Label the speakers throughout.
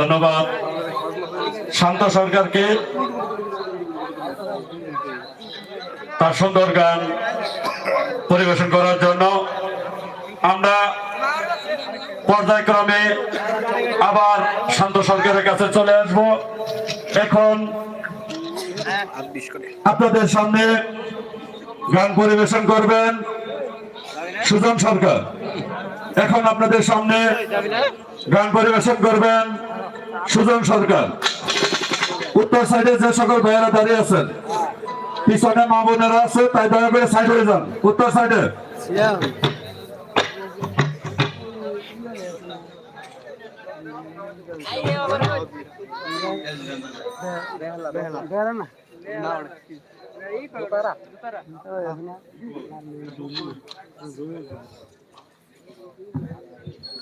Speaker 1: ধন্যবাদ। শান্ত সরকারকে তার সুন্দর গান পরিবেশন করার জন্য আমরা পর্যায়ক্রমে আবার শান্ত সরকারের কাছে চলে আসব। এখন আপনাদের সামনে গান পরিবেশন করবেন সুজন সরকার। এখন আপনাদের সামনে গান পরিবেশন করবেন সুজন সরকার। উত্তর সাইডে যে সকল ভাইয়েরা দাঁড়িয়ে আছেন, পিছনে মা বোনেরা আছে, তাই দয়া করে সাইড হয়ে যান। উত্তর সাইডে।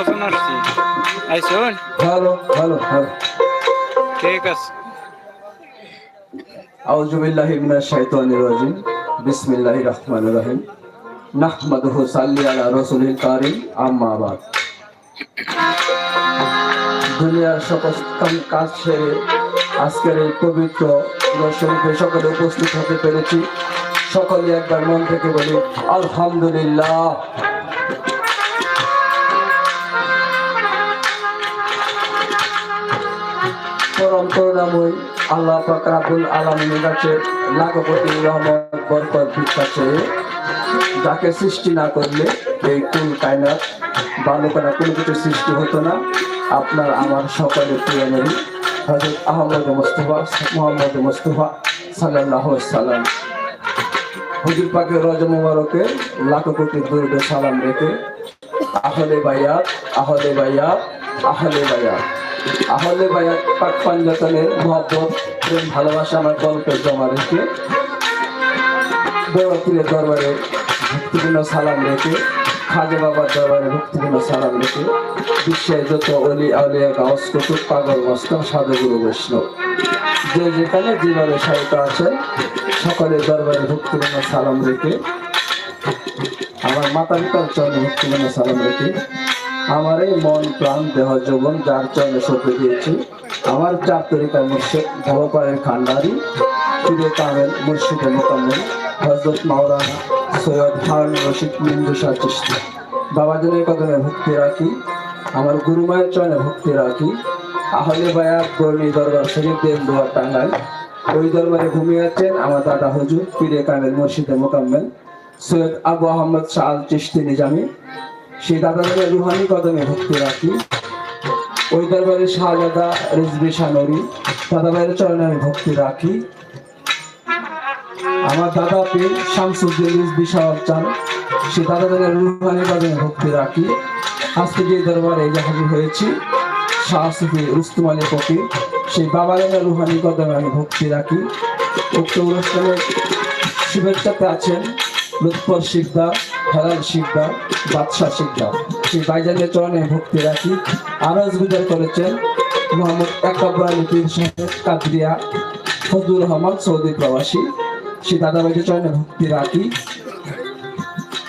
Speaker 2: আসছি। আইসুন ঠিক আছে।
Speaker 3: আউযু বিল্লাহি মিনাশ শাইতানির রাজিম। বিসমিল্লাহির রহমানির রহিম। নাহমাদুহু সাল্লি আলা রাসূলিল কারীম। আম্মা বাদ। দুনিয়ার সকল কাজ সেরে আজকের এই পবিত্র দর্শনীতে সকলে উপস্থিত হতে পেরেছি। সকলে একবার মন থেকে বলি আলহামদুলিল্লাহ। পরম আল্লাহ পাক রাব্বুল আলামিনের কাছে কোটি রহমত, বরকত, ভিক্ষা যাকে সৃষ্টি না করলে এই কুল কায়নাত বালকরা কোনো কিছু সৃষ্টি হতো না। আপনার, আমার সকলের প্রিয় নবী হজরত আহমদ মুস্তফা, মোহাম্মদ মুস্তফা সাল্লাহ সাল্লাম হুজুর পাকের রজ মুবারকে লাখো কোটি দুর্গ সালাম রেখে, আহলে বাইয়াত আহলে বাইয়াত আহলে বাইয়াত আহলে বায়াত পাক পাঞ্জাতনের মহব্বত, প্রেম, ভালোবাসা আমার গল্পের জমা রেখে পীরের দরবারে ভক্তিপূর্ণ সালাম রেখে, খাজা বাবার দরবারে ভক্তিপূর্ণ সালাম রেখে বিশ্বের যত অলি, আউলিয়া, গাউস, কুতুব, পাগল মস্তম সাধুগুরু বৈষ্ণব, যে যেখানে যেভাবে সাহিত্য আছেন সকলের দরবারে ভক্তিপূর্ণ সালাম রেখে, আমার মাতা পিতার চরণে ভক্তিপূর্ণ সালাম রেখে আমার এই মন, প্রাণ, দেহ, যৌবন, যার চরণে সঁপে দিয়েছি। আমার চার তরিকার মুর্শিদ ভবপাড়ের খান্ডারি পীরে কামেল মুর্শিদে মোকাম্মেল। হজরত মাওলানা সৈয়দ হারুন রশিদ মিন্দু শাহ বাবাজনের কদমে ভক্তি রাখি, আমার গুরুমায়ের চরণে ভক্তি রাখি। আহলে বায়াত গর্ণী দরবার, শরীফ দেন দোয়ার টাঙ্গাই ওই দরবারে ঘুমিয়ে আছেন আমার দাদা হুজুর পীরে কামেল মুর্শিদে মোকাম্মেল। সৈয়দ আবু আহমদ শাহ আল চিস্তি নিজামী। সেই দাদাদের রুহানি কদমে ভক্তি রাখি। ওই দরবারে শাহজাদা রিজবি শানরি দাদাভাইয়ের চরণে আমি ভক্তি রাখি। আমার দাদা পীর শামসুদ্দিন রিজবি শাহ চান, সে দাদাদের রুহানি কদমে ভক্তি রাখি। আজকে যে দরবারে এই হয়েছি। শাহ সুফি রুস্তুম আলী সেই বাবালের রুহানি কদমে আমি ভক্তি রাখি। উক্ত অনুষ্ঠানে শুভেচ্ছাতে আছেন লুৎফর শিকদার হেলাল শিকদার বাদশাহ শিকদার সেই বাইজানের চরণে ভক্তি রাখি। আরজ বিদায় করেছেন। মোহাম্মদ একাব্বর আলী পীর সাহেব কাদরিয়া ফজলুর রহমান, সৌদি প্রবাসী। সেই দাদাবাইদের চরণে ভক্তি রাখি।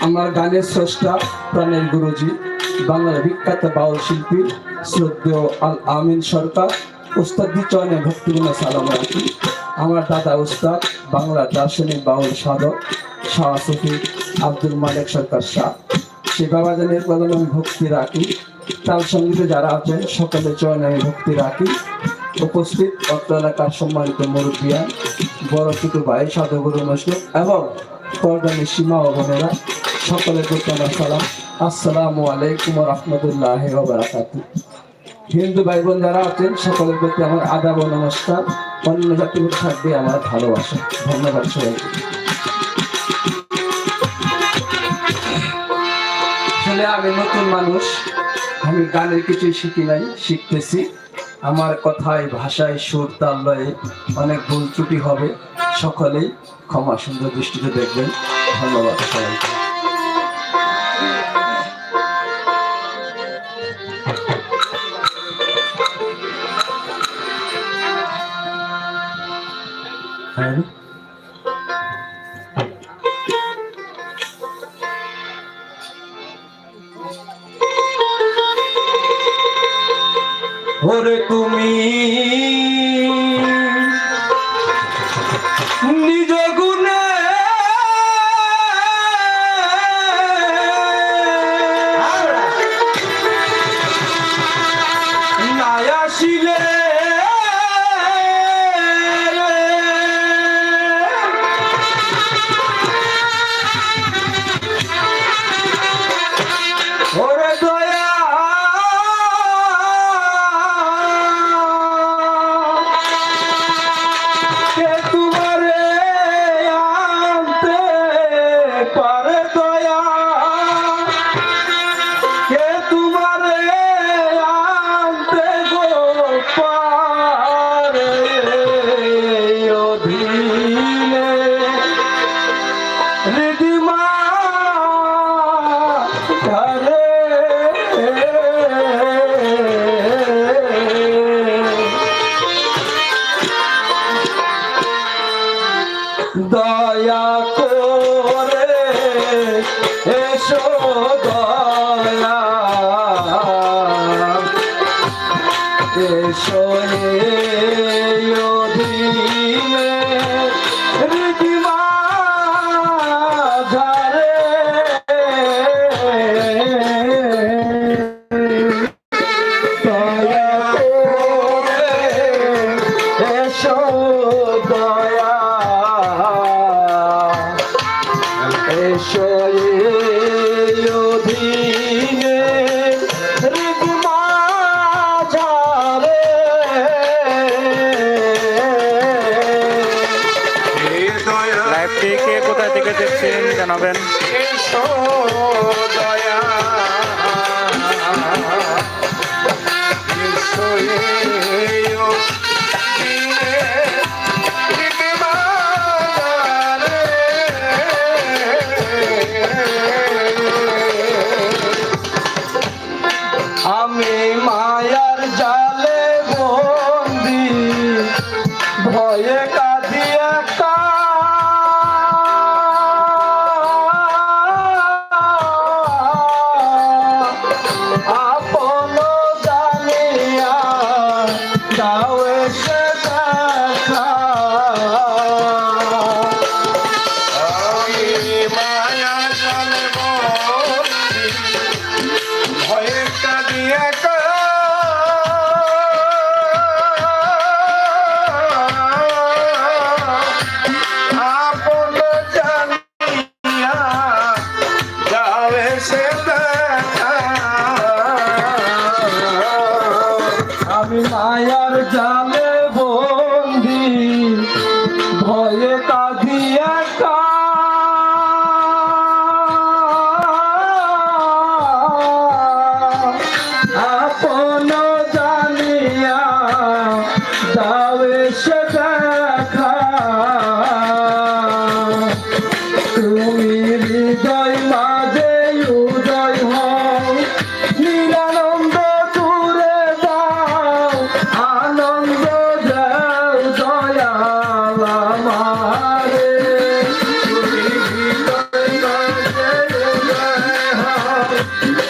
Speaker 3: আমার গানের স্রষ্টা প্রাণের গুরুজি, বাংলার বিখ্যাত বাউল শিল্পী, শ্রদ্ধেয় আল আমিন সরকার। উস্তাদি চরণে ভক্তিপূর্ণ সালাম রাখি। আমার দাদা উস্তাদ বাংলা দার্শনিক বাউল সাধক। শাহ সুফি আব্দুল মালিক সরকার শাহ। সে বাবাজানের কদমে আমি ভক্তি রাখি। তার সঙ্গীতে যারা আছেন সকলের চরণে আমি ভক্তি রাখি। উপস্থিত অত্র এলাকার সম্মানিত মুরব্বিয়ান বড় ছোট ভাই, সাধুগুরু মুসলিম এবং পর্দানি সীমা ও সকলের প্রতি আমার সালাম। আসসালামু আলাইকুম রহমতুল্লাহ বারাকাতু। হিন্দু ভাই বোন যারা আছেন, সকলের প্রতি আমার আদাব নমস্কার। অন্য জাতির থাকবে আমার ভালোবাসা। ধন্যবাদ সবাইকে। আসলে আমি নতুন মানুষ। আমি গানের কিছুই শিখি নাই, শিখতেছি। আমার কথায়, ভাষায়, সুর, তাল, লয়ে অনেক ভুল ত্রুটি হবে। সকলেই ক্ষমা সুন্দর দৃষ্টিতে দেখবেন। ধন্যবাদ সবাইকে। হ্যাঁ? ওরে তুমি নিজ দয়া করে এসো দয়া। এসো
Speaker 2: জানাবেন।
Speaker 4: Julieta. Thank
Speaker 3: you.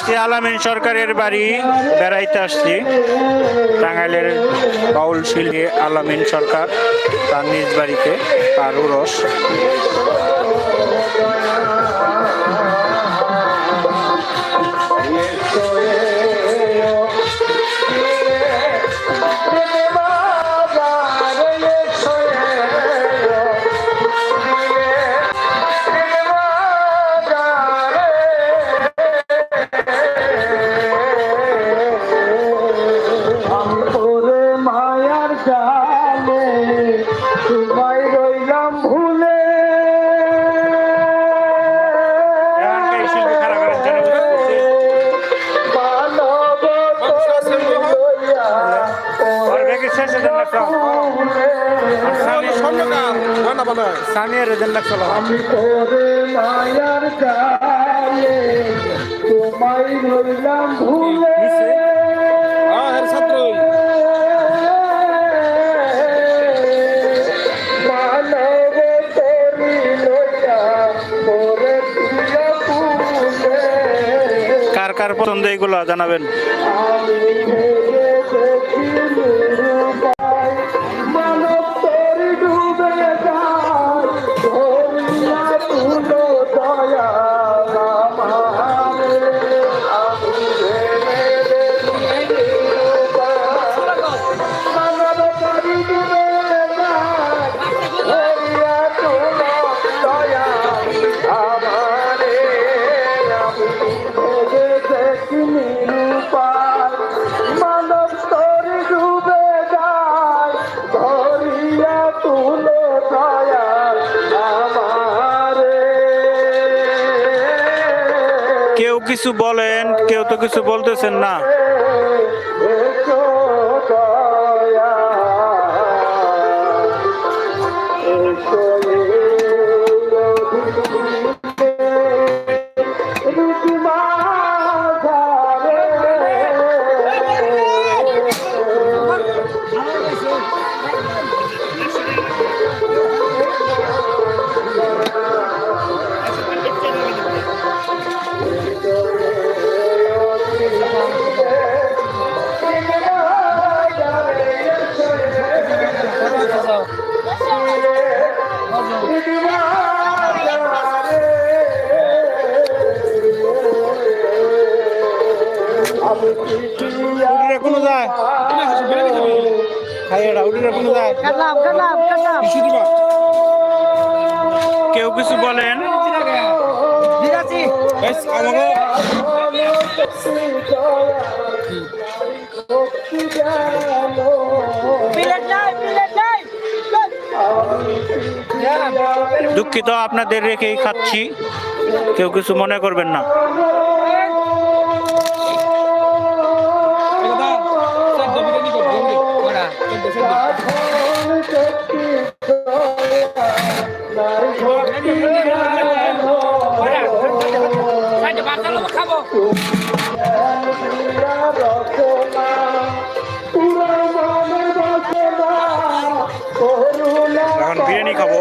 Speaker 3: আসছি, আলামিন সরকারের বাড়ি বেড়াইতে আসছি। টাঙ্গাইলের বাউল শিল্পী আলামিন সরকার তার নিজ বাড়িতে তার রস সামিয়া রেজাল্লাহ চলো
Speaker 4: আমি মায়ার গায়ে তোমায় ভুলে।
Speaker 3: কার কার পছন্দ এগুলো জানাবেন। ஊர்ல কিছু বলেন কেউ তো কিছু বলতেছেন না। কেউ কিছু বলেন? দুঃখিত আপনাদের রেখেই খাচ্ছি। কেউ কিছু মনে করবেন না। এখন বিরিয়ানি খাব।